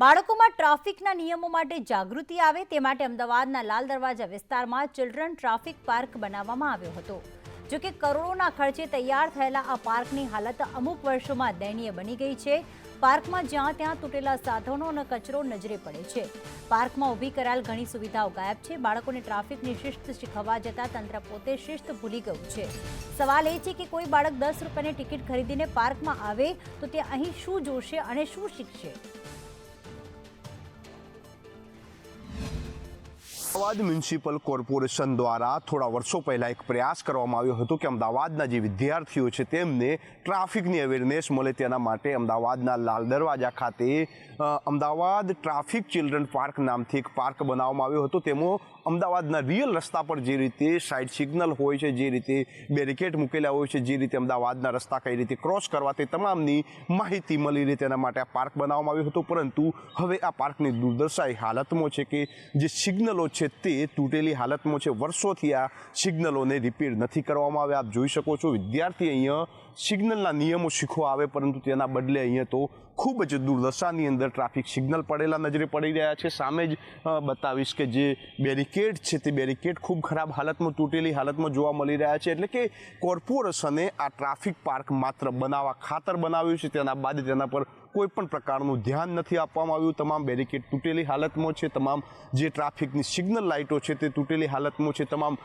બાળકોમાં ટ્રાફિકના નિયમો માટે જાગૃતિ આવે તે માટે અમદાવાદના લાલ દરવાજા વિસ્તારમાં ચિલ્ડ્રન ટ્રાફિક પાર્ક બનાવવામાં આવ્યો હતો. જો કે કરોડોના ખર્ચે તૈયાર થયેલા આ પાર્કની હાલત અમુક વર્ષોમાં દયનીય બની ગઈ છે. પાર્કમાં જ્યાં ત્યાં તૂટેલા સાધનો અને કચરો નજરે પડે છે. પાર્કમાં ઊભી કરાયેલ ઘણી સુવિધાઓ ગાયબ છે. બાળકોને ટ્રાફિકની શિસ્ત શીખવવા જતાં તંત્ર પોતે શિસ્ત ભૂલી ગયું છે. સવાલ એ છે કે કોઈ બાળક દસ રૂપિયાની ટિકિટ ખરીદીને પાર્કમાં આવે તો તે અહીં શું જોશે અને શું શીખશે? અમદાવાદ મ્યુનિસિપલ કોર્પોરેશન દ્વારા થોડા વર્ષો પહેલાં એક પ્રયાસ કરવામાં આવ્યો હતો કે અમદાવાદના જે વિદ્યાર્થીઓ છે તેમને ટ્રાફિકની અવેરનેસ મળે તેના માટે અમદાવાદના લાલ દરવાજા ખાતે અમદાવાદ ટ્રાફિક ચિલ્ડ્રન પાર્ક નામથી એક પાર્ક બનાવવામાં આવ્યો હતો. તેમાં અમદાવાદના રિયલ રસ્તા પર જે રીતે સાઇડ સિગ્નલ હોય છે, જે રીતે બેરિકેડ મૂકેલા હોય છે, જે રીતે અમદાવાદના રસ્તા કઈ રીતે ક્રોસ કરવા તે તમામની માહિતી મળી રહે તેના માટે આ પાર્ક બનાવવામાં આવ્યો હતો. પરંતુ હવે આ પાર્કની દુર્દશા એ હાલતમાં છે કે જે સિગ્નલો છે તે તૂટેલી હાલતમાં છે. વર્ષોથી આ સિગ્નલોને રિપેર નથી કરવામાં આવે આપ જોઈ શકો છો, વિદ્યાર્થી અહીંયા સિગ્નલના નિયમો શીખવા આવે, પરંતુ તેના બદલે અહીંયા તો ખૂબ જ દુર્દશાની અંદર ટ્રાફિક સિગ્નલ પડેલા નજરે પડી રહ્યા છે. સામે જ બતાવીશ કે જે બેરિકેડ છે તે બેરિકેડ ખૂબ ખરાબ હાલતમાં, તૂટેલી હાલતમાં જોવા મળી રહ્યા છે. એટલે કે કોર્પોરેશને આ ટ્રાફિક પાર્ક માત્ર બનાવવા ખાતર બનાવ્યું છે. તેના બાદ તેના પર કોઈ પણ પ્રકારનું ધ્યાન નથી આપવામાં આવ્યું. તમામ બેરિકેડ તૂટેલી હાલતમાં છે. તમામ જે ટ્રાફિકની સિગ્નલ લાઇટો છે તે તૂટેલી હાલતમાં છે તમામ